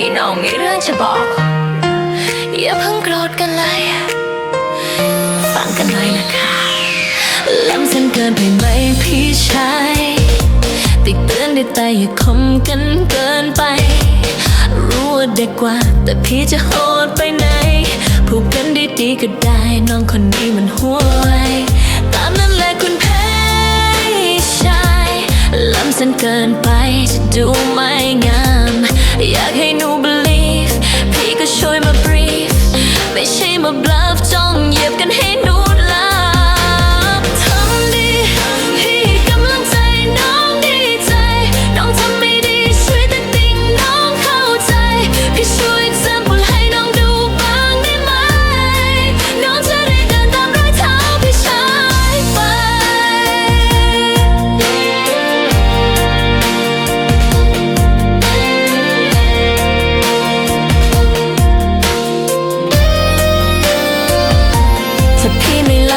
นี้น้องมีเรื่องจะบอก อย่าเพิ่งโกรธกันเลย ฟังกันหน่อยนะคะล้ำเส้นเกินไปไหมพี่ชายติดเตือนได้แต่อย่าคมกันเกินไป รู้ว่าเด็กกว่า แต่พี่จะโหดไปไหนผูกกันดีๆก็ได้ น้องคนนี้มันห่วยตามนั้นแหละคุณแพ้ชายล้ำเส้นเกินไปจะดูไม่งาม อยากให้หนู believe พี่ก็ช่วยมา brief ไม่ใช่มา blind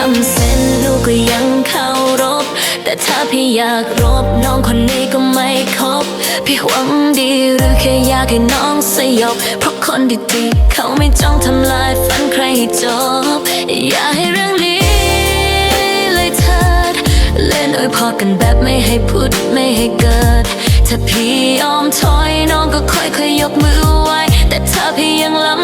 พี่ไม่ล้ำเส้นหนูกก็ยังเคารพแต่ถ้าพี่อยากรบน้องคนนี้ก็ไม่คบ พี่หวังดีหรือแค่อยากให้น้องสยบ เพราะคนดีๆเขาไม่จ้องทำลายฝันใครให้จบ อย่าให้เรื่องนี้เลยเถิด เล่นอวยพอกันแบบไม่ให้พูดไม่ให้เกิด ถ้าพี่ยอมถอยน้องก็ค่อยๆยยกมือไหว้ แต่ถ้าพี่ยังล้ำ